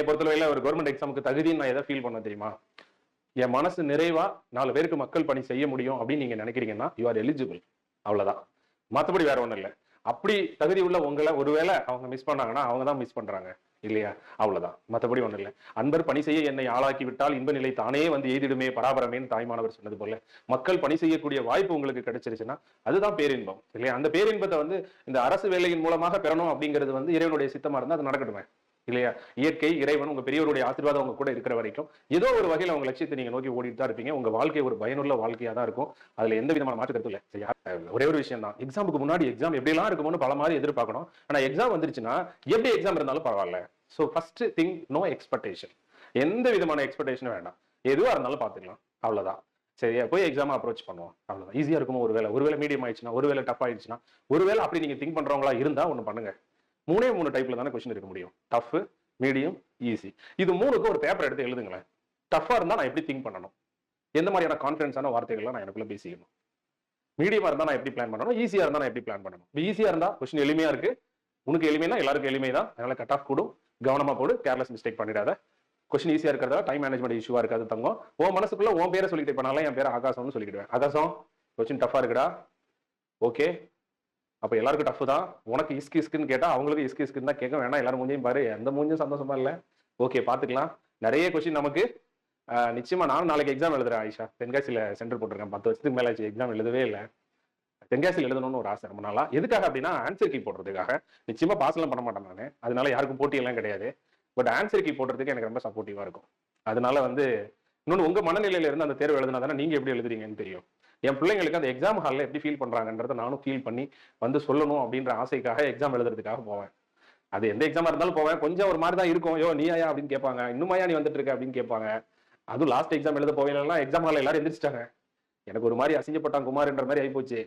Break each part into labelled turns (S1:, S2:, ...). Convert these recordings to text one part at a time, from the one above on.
S1: என்னை பொறுத்தவரையில ஒரு கவர்மெண்ட் எக்ஸாமுக்கு தகுதின்னு நான் எதை ஃபீல் பண்ண தெரியுமா? என் மனசு நிறைவா நாலு பேருக்கு மக்கள் பணி செய்ய முடியும் அப்படின்னு நீங்க நினைக்கிறீங்கன்னா யூ ஆர் எலிஜிபிள் அவ்வளவுதான். மத்தபடி வேற ஒண்ணும் இல்லை. அப்படி தகுதி உள்ள உங்களை ஒருவேளை அவங்க மிஸ் பண்ணாங்கன்னா அவங்க தான் மிஸ் பண்றாங்க. இல்லையா? அவ்வளவுதான். மத்தபடி ஒண்ணும் இல்லை. அன்பர் பணி செய்ய என்னை ஆளாக்கி விட்டால் இன்ப நிலை தானே வந்து எய்திடுமே பராபரமேன்னு தாய்மானவர் சொன்னது போல. மக்கள் பணி செய்யக்கூடிய வாய்ப்பு உங்களுக்கு கிடைச்சிருச்சுன்னா அதுதான் பேரின்பம். இல்லையா? அந்த பேரின்பத்தை வந்து இந்த அரசு வேலையின் மூலமாக பெறணும் அப்படிங்கிறது வந்து இறைவனுடைய சித்தமா இருந்தா அது நடக்கட்டுமே. இல்லையா? இயற்கை இறைவன் உங்க பெரியவருடைய ஆசீர்வாதம் உங்க கூட இருக்கிற வரைக்கும் ஏதோ ஒரு வகையில் உங்க லட்சியத்தை நீங்க நோக்கி ஓடிட்டு தான் இருப்பீங்க. உங்க வாழ்க்கை ஒரு பயனுள்ள வாழ்க்கையா தான் இருக்கும். அதுல எந்த விதமான மாற்று கருத்து இல்லை சரியா ஒரே ஒரு விஷயம் தான். எக்ஸாமுக்கு முன்னாடி எக்ஸாம் எப்படிலாம் இருக்குமோன்னு பல மாதிரி எதிர்பார்க்கணும். ஆனா எக்ஸாம் வந்துருச்சுன்னா எப்படி எக்ஸாம் இருந்தாலும் பரவாயில்ல. So first thing no expectation எந்த விதமான எக்ஸ்பெக்டேஷனும் வேண்டாம். எதுவா இருந்தாலும் பார்த்துக்கலாம் அவ்வளோதான் சரியா போய் எக்ஸாம் அப்ரோச் பண்ணுவோம். அவ்வளோதான் ஈஸியா இருக்குமோ? ஒருவேளை. ஒருவேளை மீடியம் ஆயிடுச்சுன்னா ஒருவேளை டஃப் ஆயிடுச்சுன்னா ஒருவேளை அப்படி நீங்க திங்க் பண்றவங்களா இருந்தா ஒண்ணு பண்ணுங்க. மூணே மூணு டைப்ல தானே கொஸ்டின் இருக்க முடியும். டஃப் மீடியம் ஈஸி இது மூணுக்கு ஒரு பேப்பர் எடுத்து எழுதுங்களேன். டஃப்பாக இருந்தா நான் எப்படி திங்க் பண்ணணும்? எந்த மாதிரியான கான்ஃபிடன்ஸான வார்த்தைகள்லாம் நான் எனக்குள்ள பேசிக்கணும். மீடியமா இருந்தா நான் எப்படி பிளான் பண்ணணும்? ஈஸியா இருந்தா நான் எப்படி பிளான் பண்ணணும்? இப்போ ஈஸியா இருந்தா கொஸ்டின் எளிமையா இருக்கு. உனக்கு எளிமைனா எல்லாருக்கும் எளிமை தான். அதனால கட் ஆஃப் கூடும் கவனமா போடு. கேர்லெஸ் மிஸ்டேக் பண்ணிடாத. கொஸ்டின் ஈஸியா இருக்கிறதா டைம் மேனேஜ்மெண்ட் இஷ்யூவா இருக்காது தங்கம். உன் மனசுக்குள்ள உன் பேரை சொல்லிட்டு பண்ணாலும் என் பேர் ஆகாசம்னு சொல்லிக்கிடுவேன். ஆகாசம்? கொஸ்டின் டஃபா இருக்குடா. ஓகே அப்போ எல்லாருக்கும் டஃப் தான். உனக்கு இஸ்கி இஸ்குன்னு கேட்டால் அவங்களுக்கு இஸ்கி இஸ்குன்னு தான் கேட்க வேணாம். எல்லாரும் மூஞ்சியும் பாரு. எந்த மூஞ்சும் சந்தோஷமா இல்லை. ஓகே பார்த்துக்கலாம் நிறைய கொஸ்டின் நமக்கு. நிச்சயமா நானும் நாளைக்கு எக்ஸாம் எழுதுறேன் ஆயிஷா. தென்காசியில சென்டர் போட்டிருக்கேன். பத்து வருஷத்துக்கு மேல எக்ஸாம் எழுதவே இல்லை. தென்காசியில் எழுதணும்னு ஒரு ஆசை ரொம்ப நாளா. எதுக்காக அப்படின்னா ஆன்சர் கீ போடுறதுக்காக. நிச்சயமா பாஸ் பண்ண மாட்டேன் நான். அதனால யாருக்கும் போட்டியெல்லாம் கிடையாது. பட் ஆன்சர் கீ போடுறதுக்கு எனக்கு ரொம்ப சப்போர்ட்டிவா இருக்கும். அதனால வந்து இன்னொன்று உங்க மனநிலையில இருந்து அந்த தேர்வு எழுதினா தானே நீங்க எப்படி எழுதுறீங்கன்னு தெரியும். என் பிள்ளைங்களுக்கு அந்த எக்ஸாம் ஹாலில் எப்படி ஃபீல் பண்ணுறாங்கன்றத நானும் ஃபீல் பண்ணி வந்து சொல்லணும் அப்படின்ற ஆசைக்காக எக்ஸாம் எழுதுறதுக்காக போவேன். அது எந்த எக்ஸாமாக இருந்தாலும் போவேன். கொஞ்சம் ஒரு மாதிரி தான் இருக்கும். யோ நீயா அப்படின்னு கேட்பாங்க. இன்னுமாயா நீ வந்துட்டு இருக்க அப்படின்னு கேட்பாங்க. அதுவும் லாஸ்ட் எக்ஸாம் எழுத போவேலாம் எக்ஸாம் ஹாலில் எல்லாரும் எந்திரிச்சிட்டாங்க. எனக்கு ஒரு மாதிரி அசிங்கப்பட்டான் குமார்ன்ற மாதிரி ஆகிப்போச்சு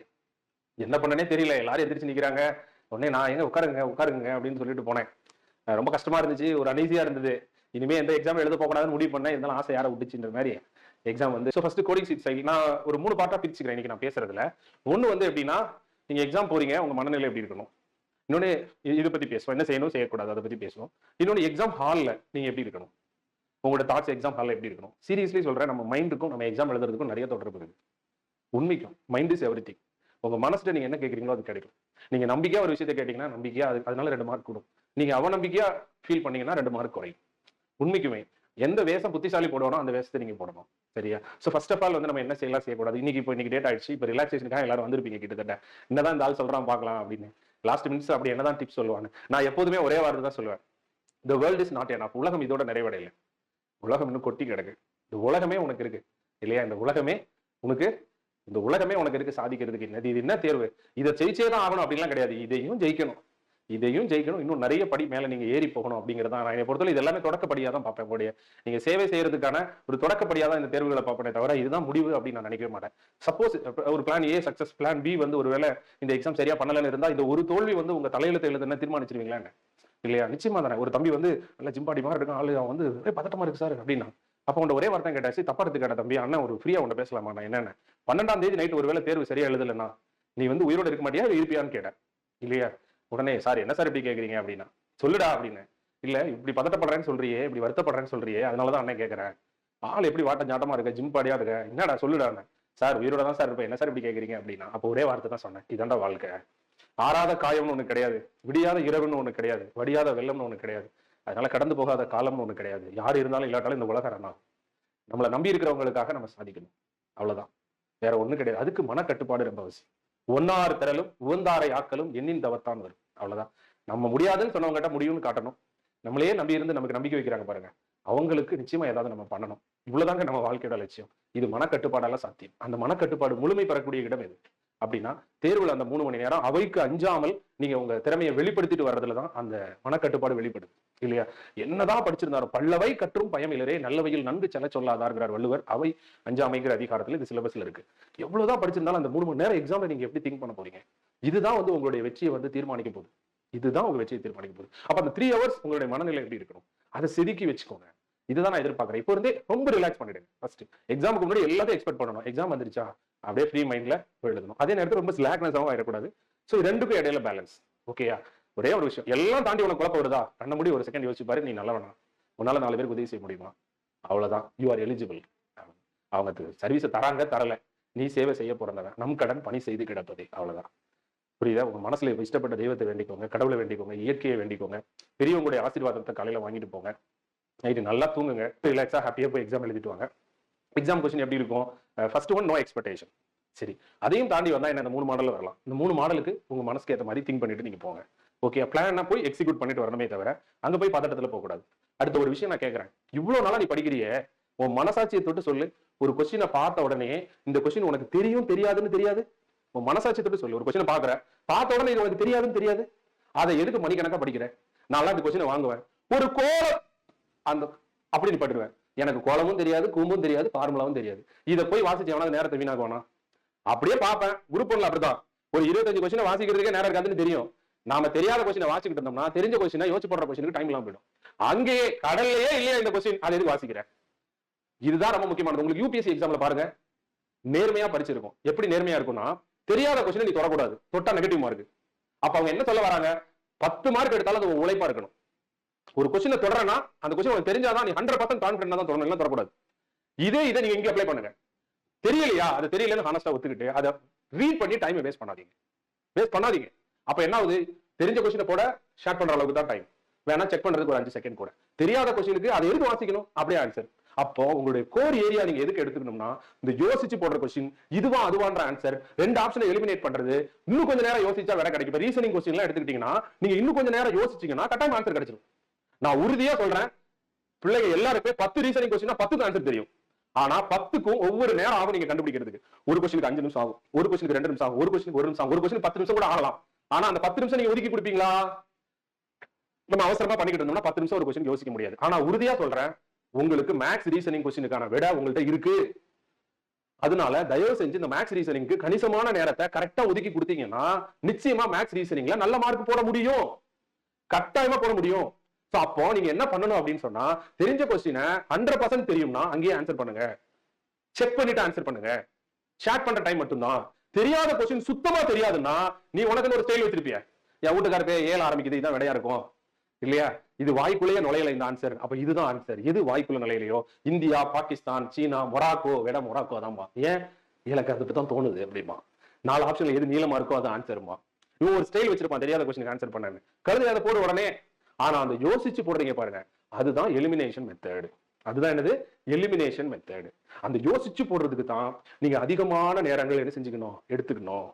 S1: என்ன பண்ணனே தெரியல. எல்லாரும் எந்திரிச்சு நிக்கிறாங்க. உடனே நான் எங்க உட்காருங்க உட்காருங்க அப்படின்னு சொல்லிட்டு போனேன். ரொம்ப கஷ்டமா இருந்துச்சு. ஒரு அனீசியா இருந்தது. இனிமே எந்த எக்ஸாம் எழுத போகக்கூடாதுன்னு முடிவு பண்ணேன். இருந்தாலும் ஆசை யாரை விட்டுச்சுன்ற மாதிரி. எக்ஸாம் வந்து so first coding sheet cycle நான் ஒரு மூணு பார்ட்டாக பிரிச்சுக்கிறேன் இன்னைக்கு நான் பேசுறதுல. ஒன்று வந்து எப்படின்னா நீங்கள் எக்ஸாம் போறீங்க உங்கள் மனநிலை எப்படி இருக்கணும்? இன்னொன்று இதை பற்றி பேசுவோம். என்ன செய்யணும் செய்யக்கூடாது அதை பற்றி பேசுவோம். இன்னொன்று எக்ஸாம் ஹாலில் நீங்கள் எப்படி இருக்கணும்? உங்களோட தாட்ஸ் எக்ஸாம் ஹாலில் எப்படி இருக்கணும்? சீரியஸ்லி சொல்கிறேன் நம்ம மைண்டுக்கும் நம்ம எக்ஸாம் எழுதுறதுக்கும் நிறைய தொடர்பு இருக்குது உண்மைக்கும் மைண்ட் இஸ் எவ்ரி உங்கள் மனசுல நீங்கள் என்ன கேட்குறீங்களோ அது கிடைக்கும். நீங்கள் நம்பிக்கையாக ஒரு விஷயத்தை கேட்டிங்கன்னா நம்பிக்கையாக அது அதனால ரெண்டு மார்க் கூடும். நீங்கள் அவநம்பிக்கையாக ஃபீல் பண்ணீங்கன்னா ரெண்டு மார்க் குறையும். உண்மைக்குமே எந்த வேஷம் புத்திசாலி போடணும் அந்த வேஷத்தை நீங்க போடணும். சரியா? சோ ஃபர்ஸ்ட் ஆஃப் ஆல் வந்து நம்ம என்ன செய்யலாம் செய்யக்கூடாது இன்னைக்கு இப்போ இன்னைக்கு டேட் ஆயிடுச்சு. இப்போ ரிலாக்ஸேஷனுக்காக எல்லாரும் வந்திருப்பீங்க கிட்டத்தட்ட. என்னதான் இந்த ஆள் சொல்றான் பார்க்கலாம் அப்படின்னு. லாஸ்ட் மினிட்ஸ் அப்படி என்னதான் டிப்ஸ் சொல்லுவாங்க நான் எப்போதுமே ஒரே வார்த்தை தான் சொல்லுவேன். The world is not enough. உலகம் இதோட நிறைவடையல. உலகம் இன்னும் கொட்டி கிடக்கு. இந்த உலகமே உனக்கு இருக்கு. இல்லையா? இந்த உலகமே உனக்கு இந்த உலகமே உனக்கு இருக்கு. சாதிக்கிறதுக்கு என்னது? இது என்ன தேர்வு? இதை ஜெயிச்சே தான் ஆகணும் அப்படின்லாம் கிடையாது. இதையும் ஜெயிக்கணும். இதையும் ஜெயிக்கணும். இன்னும் நிறைய படி மேலே நீங்கள் ஏறி போகணும் அப்படிங்கிறதா நான் என்னை பொறுத்தவரை இது எல்லாமே தொடக்கப்படியாக தான் பார்ப்பேன் உங்களுடைய நீங்கள் சேவை செய்யறதுக்கான ஒரு தொடக்கப்படியாக தான் இந்த தேர்வுகளை பார்ப்பேனே தவிர இதுதான் முடிவு அப்படின்னு நான் நினைக்கவே மாட்டேன். சப்போஸ் ஒரு plan A success plan B வந்து ஒருவேளை இந்த எக்ஸாம் சரியா பண்ணலன்னு இருந்தால் இந்த ஒரு தோல்வி வந்து உங்கள் தலையில எழுதுன்னு தீர்மானிச்சிருவீங்களா இல்லையா? நிச்சயமா தானே. ஒரு தம்பி வந்து நல்ல ஜிம்பாடி மாதிரி இருக்கும் ஆளு அவன் வந்து ஒரே பதட்டமா இருக்கு சார் அப்படின்னா அப்போ உண்ட ஒரே வார்த்தை கேட்டாச்சு தப்பா எடுத்துக்காட்ட தம்பி அண்ணன் ஒரு ஃப்ரீயா உன்ட பேசலாமா? நான் என்னென்ன? பன்னெண்டாம் தேதி நைட் ஒருவேளை தேர்வு சரியா எழுதலைன்னா நீ வந்து உயிரோட இருக்க மாட்டியா? இருப்பியான்னு கேட்டேன். இல்லையா? உடனே சார் என்ன சார் இப்படி கேட்குறீங்க அப்படின்னா சொல்லுடா அப்படின்னு. இல்லை இப்படி பதட்டப்படுறேன்னு சொல்றியே இப்படி வருத்தப்படுறேன்னு சொல்றியே அதனாலதான் அண்ணன் கேட்குறேன் ஆள் எப்படி வாட்டம் ஜாட்டமா இருக்க? ஜிம் பாடியா இருக்க? என்னடா சொல்லுடா சார் உயிரோட தான் சார் இருப்பேன். என்ன சார் இப்படி கேட்குறீங்க அப்படின்னா அப்போ ஒரே வார்த்தை தான் சொன்னேன். இதாண்டா வாழ்க்கை. ஆறாத காயம்னு ஒன்று கிடையாது. விடியாத இரவுன்னு ஒன்று கிடையாது. வடியாத வெள்ளம்னு ஒன்று கிடையாது. அதனால கடந்து போகாத காலம்னு ஒன்று கிடையாது. யார் இருந்தாலும் இல்லாட்டாலும் இந்த உலகம் ரன் நம்மளை நம்பி இருக்கிறவங்களுக்காக நம்ம சாதிக்கணும். அவ்வளவுதான். வேற ஒன்றும் கிடையாது. அதுக்கு மனக்கட்டுப்பாடு ரொம்ப அவசியம். ஒன்னாறு திரளும் உவந்தாரை ஆக்கலும் எண்ணின் தவத்தான் வரும் அவ்வளவுதான். நம்ம முடியாதுன்னு சொன்னவங்ககிட்ட முடியும்னு காட்டணும். நம்மளே நம்பி இருந்து நமக்கு நம்பிக்கை வைக்கிறாங்க பாருங்க. அவங்களுக்கு நிச்சயமா ஏதாவது நம்ம பண்ணணும். இவ்வளவுதாங்க நம்ம வாழ்க்கையோட லட்சியம். இது மனக்கட்டுப்பாடால சாத்தியம். அந்த மனக்கட்டுப்பாடு முழுமை பெறக்கூடிய இடம் எது? அப்படின்னா தேர்வில் அந்த மூணு மணி நேரம் அவைக்கு அஞ்சாமல் நீங்க உங்க திறமையை வெளிப்படுத்திட்டு வர்றதுல தான் அந்த மனக்கட்டுப்பாடு வெளிப்படுது. இல்லையா? என்னதான் படிச்சிருந்தாலும் பல்லவை கற்றும் பயமிலரே நல்லவையில் நன்கு செல்ல சொல்லாதார்கிறார் வள்ளுவர். அவை அஞ்சாமைங்கிற அதிகாரத்துல இது சிலபஸ்ல இருக்கு. எவ்வளவுதான் படிச்சிருந்தாலும் அந்த மூணு மணி நேரம் எக்ஸாம்ல நீங்க எப்படி திங்க் பண்ண போறீங்க? இதுதான் வந்து உங்களுடைய வெற்றியை வந்து தீர்மானிக்க போகுது. இதுதான் உங்க வெற்றியை தீர்மானிக்க போகுது. அப்ப அந்த த்ரீ ஹவர்ஸ் உங்களுடைய மனநிலை எப்படி இருக்கணும்? அதை செதுக்கி வச்சுக்கோங்க. இதுதான் நான் எதிர்பார்க்கறேன். இப்போ இருந்தே ரொம்ப ரிலாக்ஸ் பண்ணிடுங்க. ஃபர்ஸ்ட் எக்ஸாமுக்கு முன்னாடி எல்லாத்தையும் எக்ஸ்பெக்ட் பண்ணணும். எக்ஸாம் வந்துருச்சா? அப்படியே ஃப்ரீ மைண்ட்ல எழுதணும். அதே நேரத்தில் ரொம்ப ஸ்லாக்னஸாகவும் ஆயிடக்கூடாது. ஸோ ரெண்டுக்கும் இடையில பேலன்ஸ் ஓகேயா ஒரே ஒரு விஷயம். எல்லாம் தாண்டி உனக்கு குழப்பம் வருதா? கண்ண முடி ஒரு செகண்ட் யோசிச்சு பாரு. நீ வேணாம் உன்னால நாலு பேருக்கு உதவி செய்ய முடியுமா? அவ்வளவுதான். யூ ஆர் எலிஜிபிள் அவங்க சர்வீஸை தராங்க தரல. நீ சேவை செய்ய போறந்தவன் நம் கடன் பணி செய்து கிடப்பது. அவ்வளவுதான். புரியுதா? உங்க மனசுல இஷ்டப்பட்ட தெய்வத்தை வேண்டிக்கோங்க. கடவுளை வேண்டிக்கோங்க. இயற்கையை வேண்டிக்கோங்க. பெரியவங்களுடைய ஆசீர்வாதத்தை காலையில வாங்கிட்டு போங்க. நைட்டு நல்லா தூங்குங்க. ரிலாக்ஸாக ஹாப்பியாக போய் எக்ஸாம் எழுதிட்டு வாங்க. எக்ஸாம் கொஸ்டின் எப்படி இருக்கும்? ஃபர்ஸ்ட் ஒன் நோ எக்ஸ்பெக்டேஷன் சரி. அதையும் தாண்டி வந்தால் என்ன? இந்த மூணு மாடல் வரலாம். இந்த மூணு மாடலுக்கு உங்கள் மனசுக்கு ஏற்ற மாதிரி திங்க் பண்ணிட்டு நீங்கள் போங்க. ஓகே பிளான்னா போய் எக்ஸிக்யூட் பண்ணிட்டு வரணுமே தவிர அங்கே போய் பதட்டத்தில் போகக்கூடாது. அடுத்த ஒரு விஷயம் நான் கேட்குறேன் இவ்வளோ நாளாக நீ படிக்கிறியே? உன் மனசாட்சியை தொட்டு சொல்லு. ஒரு கொஸ்டினை பார்த்த உடனே இந்த கொஸ்டின் உனக்கு தெரியும் தெரியாதுன்னு தெரியாது? உன் மனசாட்சியை தொட்டு சொல்லு. ஒரு கொஸ்டினை பார்க்குற. பார்த்த உடனே இது உனக்கு தெரியாதுன்னு தெரியாது? அதை எதுக்கு மணிக்கணக்காக படிக்கிறேன் நான்லாம் இந்த கொஸ்டினை வாங்குவேன். ஒரு கோலம் அந்த அப்படின்னு பட்டுருவேன் எனக்கு குளமும் தெரியாது கூம்பும் தெரியாது ஃபார்முலாவும் தெரியாது. இதை போய் வாசிச்சு எவனாவது நேரத்தை வீணாக்குவானா? அப்படியே பார்ப்பேன். குரூப் ஒன்ல அப்படிதான் ஒரு இருபத்தஞ்சு கொஸ்டின் வாசிக்கிறதுக்கே நேரம் இருக்காதுன்னு தெரியும். நாம தெரியாத கொஸ்டினை வாசிக்கிட்டு இருந்தோம்னா தெரிஞ்ச கொஸ்டினா யோசிச்சு போடுற கொஸ்டினுக்கு டைம் இல்லாம போயிடும். அங்கேயே கடல்லையே இல்லையா இந்த கொஸ்டின் அதை எதுக்கு வாசிக்கிறேன்? இதுதான் ரொம்ப முக்கியமானது. உங்களுக்கு யூபிஎஸ்சி எக்ஸாம்ல பாருங்க. நேர்மையா படிச்சிருக்கும். எப்படி நேர்மையா இருக்கும்னா தெரியாத கொஸ்டினை நீ தொடக்கூடாது. தொட்டா நெகட்டிவ் மார்க் அப்ப அவங்க என்ன சொல்ல வராங்க? பத்து மார்க் எடுத்தாலும் அது உழைப்பா இருக்கணும். ஒரு கொஸ்டினை தொடரனா அந்த கொஸ்டின் உங்களுக்கு தெரிஞ்சாதான் நீ ஹண்ட்ரட் பர்சன்ட் கான்ஃபிடென்ட் தான் தொடரணும் தொடக்கூடாது. இதே இதை நீங்க இங்க அப்ளை பண்ணுங்க. தெரியலையா? அது தெரியலன்னு ஹானஸ்டா ஒத்துக்கிட்டு அதை ரீட் பண்ணி டைமை வேஸ்ட் பண்ணாதீங்க. வேஸ்ட் பண்ணாதீங்க. அப்ப என்ன ஆகுது? தெரிஞ்ச கொஸ்டினை போட ஷேர் பண்ற அளவுக்கு தான் டைம் வேணா செக் பண்றதுக்கு ஒரு அஞ்சு செகண்ட் கூட. தெரியாத கொஸ்டினுக்கு அதை எதுக்கு வாசிக்கணும்? அப்படியே ஆன்சர் அப்போ உங்களுடைய கோர் ஏரியா நீங்க எதுக்கு எடுத்துக்கணும்னா இந்த யோசிச்சு போடுற கொஸ்டின் இதுவா அதுவான்ற ஆன்சர் ரெண்டு ஆப்ஷனை எலிமினேட் பண்றது இன்னும் கொஞ்ச நேரம் யோசிச்சா வேற கிடைக்கும். ரீசனிங் கொஸ்டின் எல்லாம் எடுத்துக்கிட்டீங்கன்னா நீங்க இன்னும் கொஞ்ச நேரம் யோசிச்சீங்கன்னா கட்டாயம் ஆன்சர் கிடைச்சிடும் நான் உறுதியா சொல்றேன். பிள்ளைங்க எல்லாருக்குமே பத்து ரீசனிங் கொஸ்டின் பத்துக்கு ஆன்சர் தெரியும். ஆனா பத்துக்கும் ஒவ்வொரு நேரம் ஆகும் நீங்க கண்டுபிடிக்கிறதுக்கு. ஒரு கொஸ்டினுக்கு அஞ்சு நிமிஷம் ஆகும். ஒரு கொஸ்டினுக்கு ரெண்டு நிமிஷம் ஆகும். ஒரு கொஸ்டினுக்கு ஒரு நிமிஷம் ஆகும், ஒரு கொஸ்டின் பத்து நிமிஷம் கூட ஆகலாம். ஆனா அந்த பத்து நிமிஷம் நீங்க ஒதுக்கி கொடுப்பீங்களா? நம்ம அவசரமா பண்ணிக்கிட்டு இருந்தோம்னா பத்து நிமிஷம் ஒரு கொஸ்டின் யோசிக்க முடியாது. ஆனா உறுதியா சொல்றேன் உங்களுக்கு மேக்ஸ் ரீசனிங் கொஸ்டினுக்கான விட உங்கள்ட்ட இருக்கு. அதனால தயவு செஞ்சு இந்த மேக்ஸ் ரீசனிங்க்கு கணிசமான நேரத்தை கரெக்டா ஒதுக்கி கொடுத்தீங்கன்னா நிச்சயமா மேக்ஸ் ரீசனிங்ல நல்ல மார்க் போட முடியும். கட்டாயமா போட முடியும். ஸோ அப்போ நீங்க என்ன பண்ணணும் அப்படின்னு சொன்னா தெரிஞ்ச கொஸ்டினை ஹண்ட்ரட் பர்சன்ட் தெரியும்னா அங்கேயே ஆன்சர் பண்ணுங்க. செக் பண்ணிட்டு ஆன்சர் பண்ணுங்க. ஷேர் பண்ற டைம் மட்டும்தான். தெரியாத கொஸ்டின் சுத்தமா தெரியாதுன்னா நீ உனக்கு ஒரு ஸ்டைல் வச்சிருப்பிய. என் வீட்டுக்காரப்பே ஏழ ஆரம்பிக்குது இதான் விடையா இருக்கும்? இல்லையா? இது வாய்க்குள்ளேயே நுழையல இந்த ஆன்சர் அப்ப இதுதான் ஆன்சர் எது வாய்க்குள்ள நுழையலையோ? இந்தியா பாகிஸ்தான் சீனா மொராக்கோ விட மொராக்கோ தான்பா ஏன்? எனக்கு அதுக்கு தான் தோணுது அப்படிமா நாலு ஆப்ஷன்ல எது நீளமா இருக்கோ அது ஆன்சருமா இவன் ஒரு ஸ்டைல் வச்சிருப்பான் தெரியாத கொஸ்டினுக்கு ஆன்சர் பண்ணு கருது அதை போடு உடனே ஆனா அந்த யோசிச்சு போடுறீங்க பாருங்க. அதுதான் எலிமினேஷன் மெத்தேடு அதுதான் என்னது? எலிமினேஷன் மெத்தேடு அந்த யோசிச்சு போடுறதுக்கு தான் நீங்க அதிகமான நேரங்கள் என்ன செஞ்சுக்கணும்? எடுத்துக்கணும்.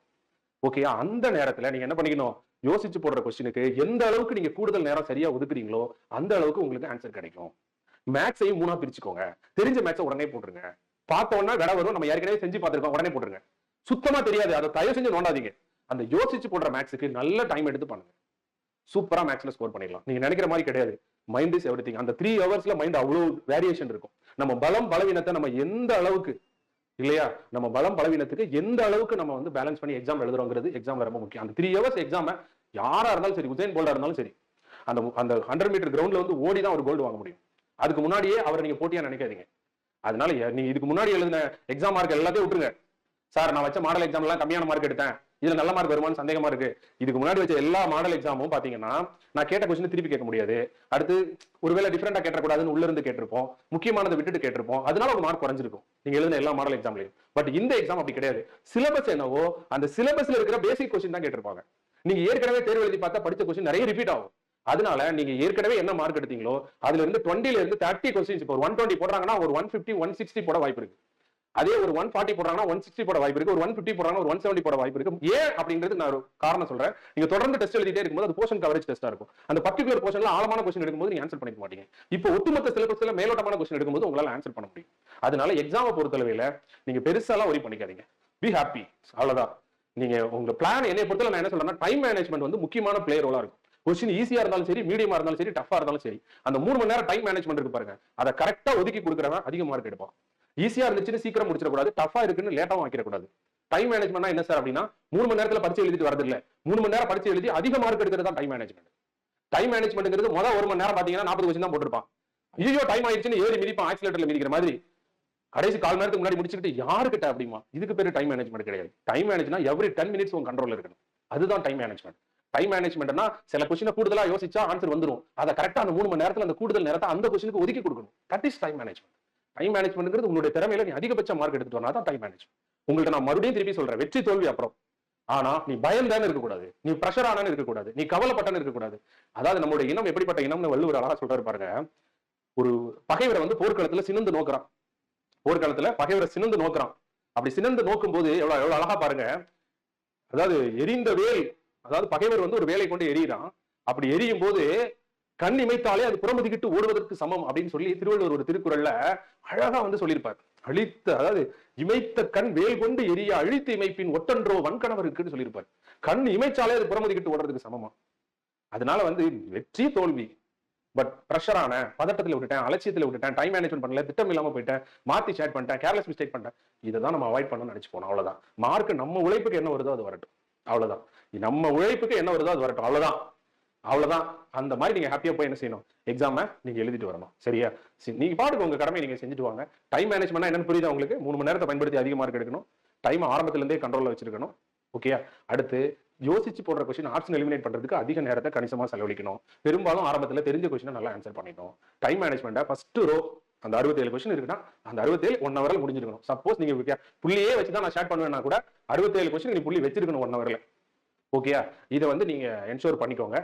S1: ஓகே அந்த நேரத்துல நீங்க என்ன பண்ணிக்கணும்? யோசிச்சு போடுற கொஸ்டினுக்கு எந்த அளவுக்கு நீங்க கூடுதல் நேரம் சரியா ஒதுக்குறீங்களோ அந்த அளவுக்கு உங்களுக்கு ஆன்சர் கிடைக்கும். மேக்ஸையும் மூணா பிரிச்சுக்கோங்க. தெரிஞ்ச மேக்ஸை உடனே போட்டுருங்க. பார்த்த விட வரும். நம்ம ஏற்கனவே செஞ்சு பார்த்துருக்கோம். உடனே போட்டுருங்க. சுத்தமா தெரியாது. அதை தயவு செஞ்சு நோண்டாதீங்க. அந்த யோசிச்சு போடுற மேக்ஸுக்கு நல்ல டைம் எடுத்து பண்ணுங்க. சூப்பராக மேக்ஸில் ஸ்கோர் பண்ணிடலாம். நீங்க நினைக்கிற மாதிரி கிடையாது. மைண்ட் இஸ் எவ்ரி அந்த த்ரீ ஹவர்ஸ்ல மைண்ட் அவ்வளோ வேரியேஷன் இருக்கும். நம்ம பலம் பலவீனத்தை நம்ம எந்த அளவுக்கு இல்லையா? நம்ம பலம் பலவீனத்துக்கு எந்த அளவுக்கு நம்ம வந்து பேலன்ஸ் பண்ணி எக்ஸாம் எழுதுறோங்கிறது எக்ஸாம் ரொம்ப முக்கியம். அந்த த்ரீ ஹவர்ஸ் எக்ஸாம் யாரா இருந்தாலும் சரி உசேன் போல்டா இருந்தாலும் சரி அந்த அந்த ஹண்ட்ரட் மீட்டர் கிரவுண்ட்ல வந்து ஓடி தான் ஒரு கோல்டு வாங்க முடியும். அதுக்கு முன்னாடியே அவரை நீங்க போட்டியா நினைக்காதீங்க. அதனால நீங்கள் நீங்க இதுக்கு முன்னாடி எழுதின எக்ஸாம் மார்க் எல்லாத்தையும் விட்டுருங்க. சார் நான் வச்ச மாடல் எக்ஸாம் எல்லாம் கம்மியான மார்க் எடுத்தேன். இதுல நல்ல மார்க் வருமான்னு சந்தேகமா இருக்கு. இதுக்கு முன்னாடி வச்ச எல்லா மாடல் எக்ஸாமும் பாத்தீங்கன்னா நான் கேட்ட கொஸ்டின் திருப்பி கேட்க முடியாது. அடுத்து ஒருவேளை டிஃபரெண்டா கேட்டக்கூடாதுன்னு உள்ள இருந்து கேட்டிருப்போம். முக்கியமானதை விட்டுட்டு கேட்டிருப்போம். அதனால ஒரு மார்க் குறைஞ்சிருக்கும். நீங்க எழுதின எல்லா மாடல் எக்ஸாம்லயும் பட் இந்த எக்ஸாம் அப்படி கிடையாது. சிலபஸ் என்னவோ அந்த சிலபஸ்ல இருக்கிற பேசிக் கொஸ்டின் தான் கேட்டிருப்பாங்க. நீங்க ஏற்கனவே தேர்வு எழுதி பார்த்தா படிச்ச கொஸ்டின் நிறைய ரிப்பீட் ஆகும். அதனால நீங்க ஏற்கனவே என்ன மார்க் எடுத்தீங்களோ அதுல இருந்து டுவெண்ட்டில இருந்து தேர்ட்டி கொஸ்டின்ஸ் இப்போ ஒன் டுவெண்ட்டி போடுறாங்கன்னா ஒரு ஒன் பிப்டி ஒன் சிக்ஸ்டி போட வாய்ப்பு இருக்கு. அதே ஒரு ஒன் ஃபார்ட்டி போடுறாங்கன்னா ஒன் சிக்ஸ்டி போட வாய்ப்பு இருக்கு. ஒரு ஒன் ஃபிஃப்டி போடுறாங்கன்னா ஒரு ஒன் செவன்டி போட வாய்ப்பு இருக்கு. ஏன் அப்படிங்கிறது நான் ஒரு காரணம் சொல்றேன். நீங்க தொடர்ந்து டெஸ்ட் எழுதிட்டே இருக்கும்போது அது போர்ஷன் கவரேஜ் டெஸ்டா இருக்கும். அந்த பர்டிகுலர் போர்ஷன்ல ஆழமான கொஸ்டின் எடுக்கும்போது நீங்க ஆன்சர் பண்ணிக்க மாட்டீங்க. இப்போ ஒட்டுமொத்த சிலபஸ்ல மேலோட்டமான கொஸ்டின் எடுக்கும்போது உங்களால ஆன்சர் பண்ண முடியும். அதனால எக்ஸாமை பொறுத்தளவில் நீங்க பெருசாலாம் ஒரி பண்ணிக்காதீங்க. பி ஹாப்பி அவ்வளவுதான். நீங்க உங்க பிளான் என்னை பொறுத்தல நான் என்ன சொல்றேன்னா டைம் மேனேஜ்மெண்ட் வந்து முக்கியமான பிளேயர் ரோலா இருக்கும். கொஸ்டின் ஈஸியா இருந்தாலும் சரி மீடியமா இருந்தாலும் சரி டஃபா இருந்தாலும் சரி. அந்த மூணு மணி நேரம் டைம் மேனேஜ்மெண்ட் இருக்கு பாருங்க. அதை கரெக்டா ஒதுக்கி கொடுக்குறவன் அதிக மார்க் எடுப்பான். ஈஸியா இருந்துச்சுன்னு சீக்கிரம் முடிச்சிடக்கூடாது. டஃபா இருக்குன்னு லேட்டாவும் ஆக்கிடக்கூடாது. டைம் மேனேஜ்மெண்ட்னா என்ன சார் அப்படின்னா மூணு மணி நேரத்துல பரிச்சை எழுதிட்டு வரது இல்ல மூணு மணி நேரம் பரிச்சை எழுதி அதிக மார்க் எடுக்கிறது தான் டைம் மேனேஜ்மெண்ட் டைம் மேனேஜ்மெண்ட்ங்கிறது முதல் ஒரு மணி நேரம் பாத்தீங்கன்னா நாற்பது கொஸ்டின் தான் போட்டிருப்பான். ஐயோ டைம் ஆயிடுச்சுன்னு ஏறி மிதிப்பான் ஆக்சிலேட்டர்ல மிதிக்கிற மாதிரி. கடைசி கால் நேரத்துக்கு முன்னாடி முடிச்சுக்கிட்டு யாருக்கிட்ட அப்படிமா? இதுக்கு பேர் டைம் மேனேஜ்மெண்ட் கிடையாது. டைம் மேனேஜ்னா எவ்ரி டென் மினிட்ஸ் உங்க கண்ட்ரோல் இருக்கணும். அதுதான் டைம் மேனேஜ்மெண்ட் டைம் மேனேஜ்மெண்ட்னா சில கொஸ்டினை கூடுதலா யோசிச்சா ஆன்சர் வந்துடும் அதை கரெக்டா அந்த மூணு மணி நேரத்துல அந்த கூடுதல் நேரத்தை அந்த கொஸ்டினுக்கு ஒதுக்கி கொடுக்கணும். That is time management time மேனேஜ்மெண்ட்ங்கிறது உங்களுடைய திறமையில நீ அதிகபட்ச மார்க் எடுத்துட்டு வரணும் தான் டைம் மேனேஜ்மெண்ட் உங்கள்ட்ட நான் மறுபடியும் திருப்பி சொல்றேன் வெற்றி தோல்வி அப்புறம். ஆனா நீ பயந்தானே இருக்கக்கூடாது. நீ ப்ரெஷர் ஆனான்னு இருக்கக்கூடாது. நீ கவலைப்பட்டான்னு இருக்கக்கூடாது. அதாவது நம்மளுடைய இனம் எப்படிப்பட்ட இனம்னு வள்ளுவர் அழகா சொல்றாரு பாருங்க. ஒரு பகைவரை வந்து போர்க்களத்துல சினந்து நோக்குறான். போர்க்களத்துல பகைவரை சினந்து நோக்குறான். அப்படி சினந்து நோக்கும் போது எவ்வளவு எவ்வளவு அழகா பாருங்க. அதாவது எரிந்த வேல் அதாவது பகைவர் வந்து ஒரு வேலை கொண்டு எரியிறான். அப்படி எரியும் போது கண் இமைத்தாலே அது புறமுதுகிட்டு ஓடுவதற்கு சமம் அப்படின்னு சொல்லி திருவள்ளுவர் ஒரு திருக்குறள்ல அழகா வந்து சொல்லியிருப்பார். அழித்த அதாவது இமைத்த கண் வேல் கொண்டு எரிய அழித்து இமைப்பின் ஒட்டன்றோ வன்கணவருக்குன்னு சொல்லியிருப்பார். கண் இமைச்சாலே அது புறமுதுகிட்டு ஓடுறதுக்கு சமமா? அதனால வந்து வெற்றி தோல்வி. பட் ப்ரெஷரான பதட்டத்தில் விட்டுட்டேன் அலட்சியத்துல விட்டுட்டேன் டைம் மேனேஜ்மெண்ட் பண்ணல திட்டம் இல்லாம போயிட்டேன் மாத்தி ஷேர் பண்ணிட்டேன் கேர்லெஸ் மிஸ்டேக் பண்ணிட்டேன். இதை தான் நம்ம அவாய்ட் பண்ணணும்னு நினைச்சு போனோம். அவ்வளவுதான். மார்க் நம்ம உழைப்புக்கு என்ன வருதோ அது வரட்டும். அவ்வளவுதான். நம்ம உழைப்புக்கு என்ன வருதோ அது வரட்டும். அவ்வளவுதான். அவ்வளவுதான். அந்த மாதிரி நீங்க ஹாப்பியா போய் என்ன செய்யணும்? எக்ஸாம நீங்க எழுதிட்டு வரணும். சரியா? சரி, நீங்க பாட்டுக்கு உங்க கடமை நீங்க செஞ்சுட்டு வாங்க. டைம் மேனேஜ்மெண்ட் என்னன்னு புரியுது உங்களுக்கு? மூணு மணி நேரத்தை பயன்படுத்தி அதிக மார்க் எடுக்கணும். டைம் ஆரம்பத்துல இருந்தே கண்ட்ரோல்ல வச்சிருக்கணும். ஓகேயா அடுத்து யோசிச்சு போடுற கொஸ்டின் ஆப்ஷன் எலிமினேட் பண்றதுக்கு அதிக நேரத்தை கணிசமா செலவழிக்கணும். பெரும்பாலும் ஆரம்பத்துல தெரிஞ்ச கொஸ்டினை நல்லா ஆன்சர் பண்ணிடணும் டைம் மேனேஜ்மெண்ட்டை ஃபர்ஸ்ட் ரோ அந்த அறுபத்தேழு கொஸ்டின் இருக்குன்னா அந்த அறுபத்தேழு ஒன் ஹவரில் முடிஞ்சிருக்கணும். சப்போஸ் நீங்க புள்ளியே வச்சு தான் நான் ஸ்டார்ட் பண்ணுவேன்னா கூட அறுபத்தேழு கொஸ்டின் நீ புள்ளி வச்சிருக்கணும் ஒன் ஹவரில் ஓகேயா இதை வந்து நீங்க என்ஷோர் பண்ணிக்கோங்க.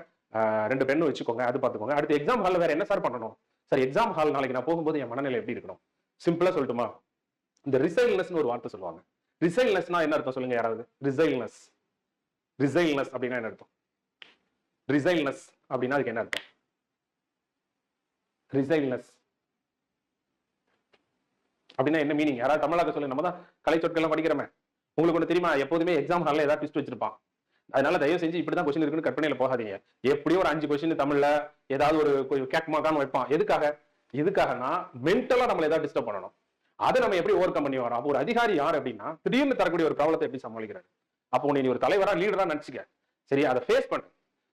S1: ரெண்டு பெண்ணு வச்சுக்கோங்க அது பார்த்துக்கோங்க. அடுத்து எக்ஸாம் ஹாலில் வேற என்ன சார் பண்ணணும்? சார் எக்ஸாம் ஹால் நாளைக்கு நான் போகும்போது என் மனநிலை எப்படி இருக்கணும்? சிம்பிளாக சொல்லட்டுமா? இந்த ரிசைல்னஸ்னு ஒரு வார்த்தை சொல்லுவாங்க. ரிசைல்னஸ்னா என்ன அர்த்தம் சொல்லுங்க யாராவது? ரிசைல்னஸ் ரிசைல்னஸ் அப்படின்னா என்ன அர்த்தம்? ரிசைல்னஸ் அப்படின்னா அதுக்கு என்ன அர்த்தம்? ரிசைல்னஸ் அப்படின்னா என்ன மீனிங் யாராவது தமிழாக்க சொல்லுங்க நம்ம தான் கலை சொற்கள்லாம் படிக்கிறோமே. உங்களுக்கு ஒன்று தெரியுமா? எப்போதுமே எக்ஸாம் ஹாலில் ஏதாவது ட்விஸ்ட் வச்சிருப்பான். அதனால தயவு செஞ்சு இப்படிதான் கொஸ்டின் இருக்குன்னு கற்பனையில போகாதீங்க. எப்படியும் ஒரு அஞ்சு கொஸ்டின் தமிழ்ல ஏதாவது ஒரு கேக் வைப்பான். எதுக்காக? எதுக்காகனா மென்டலா நம்மள ஏதாவது டிஸ்டர்ப் பண்ணணும். அதை நம்ம எப்படி ஓவர் கம் பண்ணி வரோம்? அப்போ ஒரு அதிகாரி யார் அப்படின்னா திடீர்னு தரக்கூடிய ஒரு ப்ராப்ளத்தை எப்படி சமாளிக்கிறாரு? அப்போ நீ ஒரு தலைவரா லீடரா நினைச்சுக்க. சரியா அதை ஃபேஸ் பண்ணு.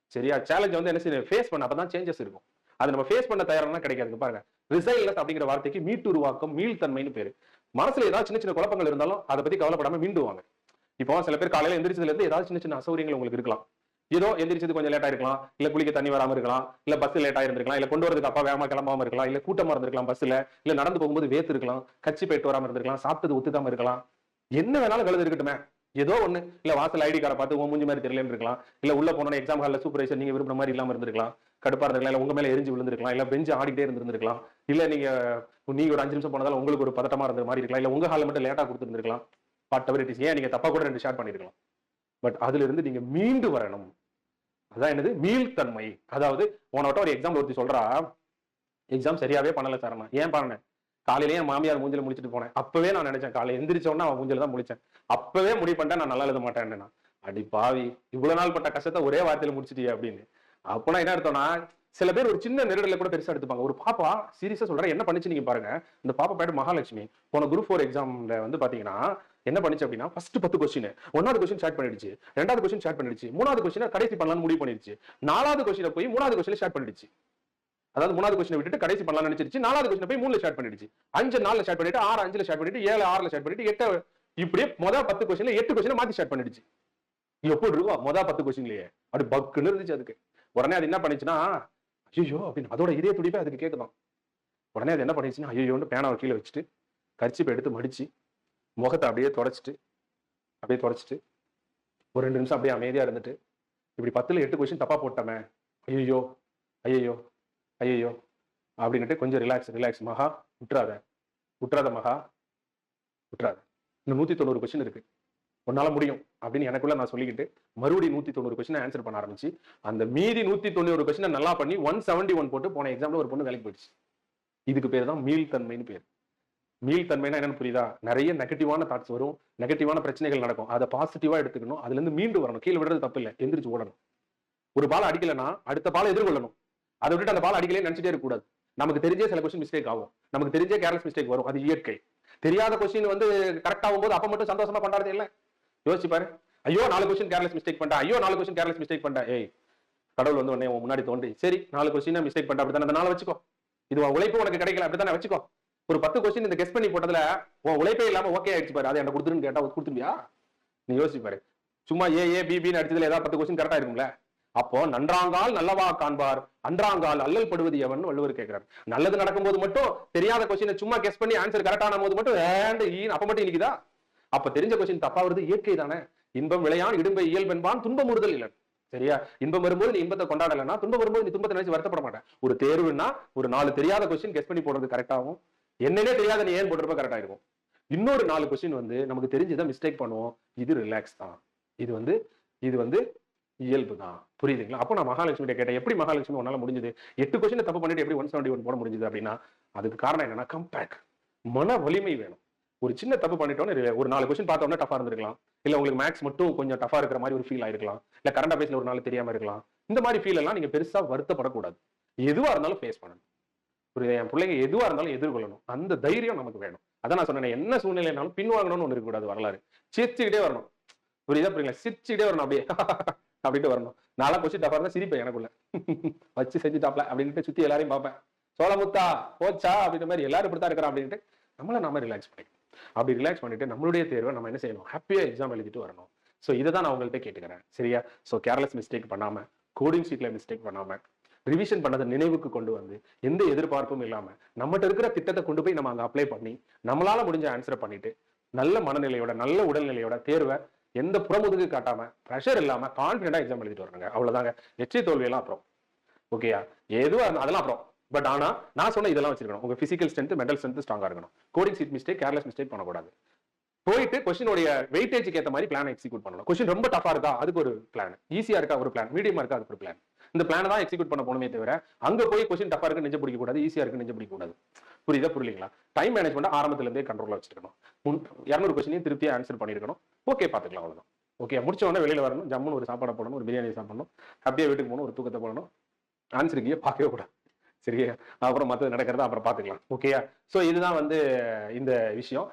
S1: சரியா சேலஞ்ச் வந்து என்ன செய்ய ஃபேஸ் பண்ண. அப்பதான் சேஞ்சஸ் இருக்கும். அதை நம்ம ஃபேஸ் பண்ண தயாரானா கிடைக்காது. பாருங்க. ரிசைல்னஸ் அப்படிங்கிற வார்த்தைக்கு மீட்டு உருவாக்கம் மீள்தன்மைன்னு பேரு. மனசுல ஏதாவது சின்ன சின்ன குழப்பங்கள் இருந்தாலும் அதை பத்தி கவலைப்படாம மீண்டுவாங்க. இப்போ சில பேர் காலையில எந்திரிச்சதுல இருந்து ஏதாவது சின்ன சின்ன அசௌரியங்கள் உங்களுக்கு இருக்கலாம். ஏதோ எந்திரிச்சது கொஞ்சம் லேட்டா இருக்கலாம் இல்ல குளிக்க தண்ணி வராம இருக்கலாம். இல்ல பஸ் லேட்டா இருந்திருக்கலாம். இல்ல கொண்டு வரதுக்கு அப்பா வேகமா கிளம்பாம இருக்கலாம். இல்ல கூட்டமா இருந்திருக்கலாம் பஸ்ல இல்ல நடந்து போகும்போது வேத்து இருக்கலாம். கட்சி போயிட்டு வராம இருந்திருக்கலாம். சாப்பிட்டது ஒத்துக்காம இருக்கலாம். என்ன வேணாலும் கழுது இருக்கட்டுமே. ஏதோ ஒண்ணு. இல்ல வாசல் ஐடி கார்டை பார்த்து உன் மூஞ்சி மாதிரி தெரியலன்னு இருக்கலாம். இல்ல உள்ள போனோட எக்ஸாம் ஹால்ல சூப்பர்வைசர் நீங்க விரும்புற மாதிரி இல்லாம இருந்திருக்கலாம். கடுப்பா இருந்திருக்கலாம். இல்ல உங்க மேல எரிஞ்சு விழுந்திருக்கலாம். இல்ல பெஞ்சு ஆடிட்டே இருந்திருக்கலாம் இல்ல நீங்க நீங்க ஒரு அஞ்சு நிமிஷம் போனதால உங்களுக்கு ஒரு பதட்டமா இருந்த மாதிரி இருக்கலாம். இல்ல உங்க ஹாலில் மட்டும் லேட்டா கொடுத்துருந்துருக்கலாம். பட் எவர் இட் இஸ் ஏன் நீங்க தப்பாக கூட ரெண்டு ஷேர் பண்ணிருக்கலாம். பட் அதுல இருந்து நீங்க மீண்டு வரணும். அதான் என்னது? மீள்தன்மை. அதாவது உனவட்ட ஒரு எக்ஸாம் ஒருத்தி சொல்றா எக்ஸாம் சரியாவே பண்ணலை சார் நான் ஏன் பண்ணேன் காலையிலேயே என் மாமியார் மூஞ்சில முடிச்சிட்டு போனேன். அப்பவே நான் நினைச்சேன் காலையில் எந்திரிச்ச உடனே அவன் மூஞ்சில் தான் முடிச்சேன் அப்பவே முடிவு பண்ணிட்டேன் நான் நல்லா எழுத மாட்டேன்னு நான். அடி பாவி இவ்வளவு நாள் பட்ட கஷ்டத்தை ஒரே வார்த்தையில முடிச்சிட்டியே அப்படின்னு. அப்போனா என்ன அர்த்தம்னா சில பேர் ஒரு சின்ன நெருடலை கூட பெருசா எடுத்துப்பாங்க. ஒரு பாப்பா சீரியஸா சொல்றேன் என்ன பண்ணிச்சு நீங்க பாருங்க? இந்த பாப்பா பேர் மகாலட்சுமி. போன குரூப் ஃபோர் எக்ஸாம்ல வந்து பாத்தீங்கன்னா என்ன பண்ணிச்சு அப்படின்னா ஃபர்ஸ்ட் பத்து கொஸ்டின் ஒன்னாவது கொஸ்டின் ஸ்டார்ட் பண்ணிடுச்சு. ரெண்டாவது கொஸ்டின் ஸ்டார்ட் பண்ணிடுச்சு. மூணாவது கொஸ்டின் கடைசி பண்ணலாம்னு முடிவு பண்ணிடுச்சு. நாலாவது கொஸ்டினை போய் மூணாவது கொஸ்டின் ஸ்டார்ட் பண்ணிடுச்சு. அதாவது மூணாவது கொஸ்டினை விட்டுட்டு கடைசி பண்ணலாம்னு நினைச்சிருச்சு. நாலாவது கொஸ்டின் போய் மூணுல ஸ்டார்ட் பண்ணிடுச்சு. அஞ்சு நாலுல ஸ்டார்ட் பண்ணிட்டு ஆறு அஞ்சுல ஸ்டார்ட் பண்ணிட்டு ஏழு ஆறுல ஸ்டார்ட் பண்ணிட்டு எட்டு இப்படியே மொதல் பத்து கொஸ்டின்ல எட்டு கொஸ்டின் மாத்தி ஸ்டார்ட் பண்ணிடுச்சு. எப்படி இருக்கும்? மொதல் பத்து கொஸ்டின்லயே அப்படி பக்குன்னு இருந்துச்சு அதுக்கு. உடனே அது என்ன பண்ணிச்சுன்னா ஐயோ அப்படின்னு அதோட இதய துடிப்பே அதுக்கு கேட்குதான் உடனே அது என்ன பண்ணிச்சுன்னா ஐயோன்னு பேனாவை கீழே வச்சுட்டு கர்ச்சிப்பை எடுத்து மடிச்சு முகத்தை அப்படியே தொடச்சிட்டு அப்படியே தொடச்சிட்டு ஒரு ரெண்டு நிமிஷம் அப்படியே அமைதியாக இருந்துட்டு இப்படி பத்தில் எட்டு கொஷின் தப்பாக போட்டோமே. ஐயோ ஐயோ ஐயோ அப்படின்ட்டு கொஞ்சம் ரிலாக்ஸ் ரிலாக்ஸ் மகா விட்டுறாத விட்டுறாத மகா விட்டுறாத இன்னும் நூற்றி தொண்ணூறு கொஷின் இருக்குது உன்னால முடியும் அப்படின்னு எனக்குள்ள நான் சொல்லிக்கிட்டு மறுபடியும் நூத்தி தொண்ணூறு கொஸ்டின் ஆன்சர் பண்ண ஆரம்பிச்சு அந்த மீதி நூத்தி தொண்ணூறு கொஸ்டினை நல்லா பண்ணி ஒன் செவன்டி ஒன் போட்டு போன எக்ஸாம்ல ஒரு பொண்ணு வேலைக்கு போயிடுச்சு. இதுக்கு பேர் தான் மீள்தன்மைன்னு பேர். மீள்தன்மைனா என்னன்னு புரியுதா? நிறைய நெகட்டிவான தாட்ஸ் வரும். நெகட்டிவான பிரச்சனைகள் நடக்கும். அதை பாசிட்டிவா எடுத்துக்கணும். அதுல இருந்து மீண்டு வரணும். கீழே விடுறது தப்பு இல்லை. எந்திரிச்சு ஓடணும். ஒரு பால் அடிக்கலைன்னா அடுத்த பாலை எதிர்கொள்ளணும். அதை விட்டுட்டு அந்த பால் அடிக்கலே நினைச்சிட்டே இருக்கக்கூடாது. நமக்கு தெரிஞ்சே சில கொஸ்டின் மிஸ்டேக் ஆகும். நமக்கு தெரிஞ்சே கேர்லஸ் மிஸ்டேக் வரும். அது இயற்கை. தெரியாத கொஸ்டின் வந்து கரெக்ட் ஆகும்போது அப்ப மட்டும் சந்தோஷமா பண்றது இல்லை யோசிச்சு பாரு. ஐயோ நாலு கொஸ்டின் கேர்லஸ் மிஸ்டேக் பண்ணிட்டேன். ஐயோ நாலு கொஸ்டின் கேர்லஸ் மிஸ்டேக் பண்ணிட்டேன். ஏய் கடவுள் வந்து உடனே முன்னாடி தோன்றி. சரி நாலு கொஸ்டின் மிஸ்டேக் பண்ணிட்டேன். அப்படி அந்த நாளை வச்சுக்கோ. இது உழைப்பு உனக்கு கிடைக்கல. அப்படித்தானே? வச்சுக்கோ. ஒரு பத்து கொஸ்டின் இந்த கெஸ் பண்ணி போட்டதுல உன் உழைப்பே இல்லாம ஓகே ஆயிடுச்சு பாரு. அதை என்ன கொடுத்துருன்னு கேட்டா கொடுத்துருவியா நீ யோசிப்பாரு சும்மா ஏ ஏ பிபின்னு அடிச்சதுல ஏதாவது பத்து கொஸ்டின் கரெக்டா இருக்கும்ல அப்போ நன்றாங்கால் நல்லவா காண்பார். அன்றாங்கால் அல்லல் படுவது எவன்? வள்ளுவர் கேட்கிறார். நல்லது நடக்கும்போது மட்டும் தெரியாத கொஸ்டினை சும்மா கெஸ் பண்ணி ஆன்சர் கரெக்டான போது மட்டும் ஏண்டு ஈன் அப்ப மட்டும் இன்னைக்குதா? அப்ப தெரிஞ்ச கொஸ்டின் தப்பா வருது இயற்கை தானே. இன்பம் விளையான் இடும்பை இயல்பென்பான் துன்பம் உறுதல் இல்லை சரியா? இன்பம் வரும்போது நீ இன்பத்தை கொண்டாடலைன்னா துன்பம் வரும்போது நீ துன்பத்தை நினைச்சு வருத்தப்பட மாட்டேன் ஒரு தேர்வுன்னா ஒரு நாலு தெரியாத கொஸ்டின் கெஸ் பண்ணி போடுறது கரெக்டாகும் என்னன்னே தெரியாத நீ ஏன் போடுறப்ப கரெக்டாக இருக்கும் இன்னொரு நாலு கொஸ்டின் வந்து நமக்கு தெரிஞ்சுதான் மிஸ்டேக் பண்ணுவோம். இது ரிலாக்ஸ் தான். இது வந்து இது வந்து இயல்பு தான். புரியுதுங்களா? அப்போ நான் மகாலட்சுமி கேட்டேன் எப்படி மகாலட்சுமி உன்னால முடிஞ்சது? எட்டு கொஸ்டின் தப்பு பண்ணிட்டு எப்படி ஒன் செவன்டி ஒன் போட முடிஞ்சது? அப்படின்னா அதுக்கு காரணம் என்னன்னா கம்பேக் மன வலிமை வேணும். ஒரு சின்ன தப்பு பண்ணிட்டோன்னு ஒரு நாலு கொஸ்டின் பார்த்த டஃபா இருந்திருக்கலாம். இல்ல உங்களுக்கு மேக்ஸ் மட்டும் கொஞ்சம் டஃபா இருக்கிற மாதிரி ஒரு ஃபீல் ஆயிருக்கலாம். இல்ல கரண்ட் அஃபேர்ஸ்ல ஒரு நாள் தெரியாம இருக்கலாம். இந்த மாதிரி ஃபீல் எல்லாம் நீங்க பெருசா வருத்தப்படக்கூடாது. எதுவா இருந்தாலும் ஃபேஸ் பண்ணணும். புரியுது? என் பிள்ளைங்க எதுவாக இருந்தாலும் எதிர்கொள்ளணும். அந்த தைரியம் நமக்கு வேணும். அதான் நான் சொன்னேன் என்ன சூழ்நிலைனாலும் பின்வாங்கணும்னு ஒன்று இருக்கக்கூடாது வரலாறு. சிரிச்சுக்கிட்டே வரணும். புரியுதா? புரியுங்களா சிரிச்சுக்கிட்டே வரணும் அப்படியே. அப்படின்ட்டு வரணும். நாளா கொஸ்டின் டப்பா இருந்தால் சிரிப்பேன் எனக்குள்ள. வச்சு செஞ்சுட்டாப்ல அப்படின்ட்டு சுற்றி எல்லாரையும் பார்ப்பேன். சோழமுத்தா போச்சா? அப்படின்ற மாதிரி எல்லாரும் இப்படித்தான் இருக்கிறான் அப்படின்ட்டு நம்மளை நாம ரிலாக்ஸ் பண்ணிக்கணும். அப்படி ரிலாக்ஸ் பண்ணிட்டு நம்மளுடைய தேர்வை நம்ம என்ன செய்யணும்? ஹாப்பியாக எக்ஸாம் எழுதிட்டு வரணும். ஸோ இதை தான் நான் உங்கள்கிட்ட கேட்டுக்கிறேன். சரியா? ஸோ கேர்லெஸ் மிஸ்டேக் பண்ணாமல் கோடிங் ஷீட்ல மிஸ்டேக் பண்ணாமல் ரிவிஷன் பண்ணதை நினைவுக்கு கொண்டு வந்து எந்த எதிர்பார்ப்பும் இல்லாம நம்மகிட்ட இருக்கிற திட்டத்தை கொண்டு போய் நம்ம அங்க அப்ளை பண்ணி நம்மளால முடிஞ்ச ஆன்சரை பண்ணிட்டு நல்ல மனநிலையோட நல்ல உடல்நிலையோட தேர்வை எந்த புறமுதுகு காட்டாம ப்ரெஷர் இல்லாம கான்ஃபிடண்டா எக்ஸாம் எழுதிட்டு வரணுங்க அவ்வளவுதாங்க. வெற்றி தோல்வியெல்லாம் அப்புறம். ஓகேயா எதுவா அதெல்லாம் அப்புறம். பட் ஆனா நான் சொன்ன இதெல்லாம் வச்சிருக்கணும். உங்க பிசிக்கல் ஸ்ட்ரென்த் மென்டல் ஸ்ட்ரென்த் ஸ்ட்ராங்கா இருக்கணும். Coding sheet mistake careless mistake பண்ணக்கூடாது. போயிட்டு கொஸ்டினுடைய வெயிட்டேஜ்க்கு ஏற்ற மாதிரி பிளான் எக்ஸிக்யூட் பண்ணணும். கொஸ்டின் ரொம்ப டஃபா இருக்கா? அதுக்கு ஒரு பிளான் ஈஸியா இருக்கா? ஒரு பிளான் மீடியமா இருக்கா? அதுக்கு ஒரு பிளான் இந்த பிளானை தான் எக்ஸிக்யூட் பண்ண போனமே தவிர அங்கே போய் கொஸ்டின் டப்பா இருக்கு நெஞ்ச பிடிக்க கூடாது ஈஸியா இருக்கு நெஞ்ச பிடிக்க கூடாது. புரியுதா புரியலீங்களா டைம் மேனேஜ்மெண்ட் ஆரம்பத்துல இருந்தே கண்ட்ரோலா வச்சிருக்கணும். முன் இரநூறு கொஸ்டினையும் திருப்தியா ஆன்சர் பண்ணிருக்கணும் ஓகே பாத்துக்கலாம் அவ்வளவுதான். ஓகே முடிச்ச உடனே வெளியில வரணும் ஜம்முன்னு ஒரு சாப்பாடை போடணும் ஒரு பிரியாணி சாப்பிடணும் அப்படியே வீட்டுக்கு போகணும் ஒரு தூக்கத்தை போடணும். ஆன்சருக்கே பார்க்கவே கூடாது. சரியா? அப்புறம் மற்றது நடக்கிறத அப்புறம் பார்த்துக்கலாம். ஓகேயா ஸோ இதுதான் வந்து இந்த விஷயம்.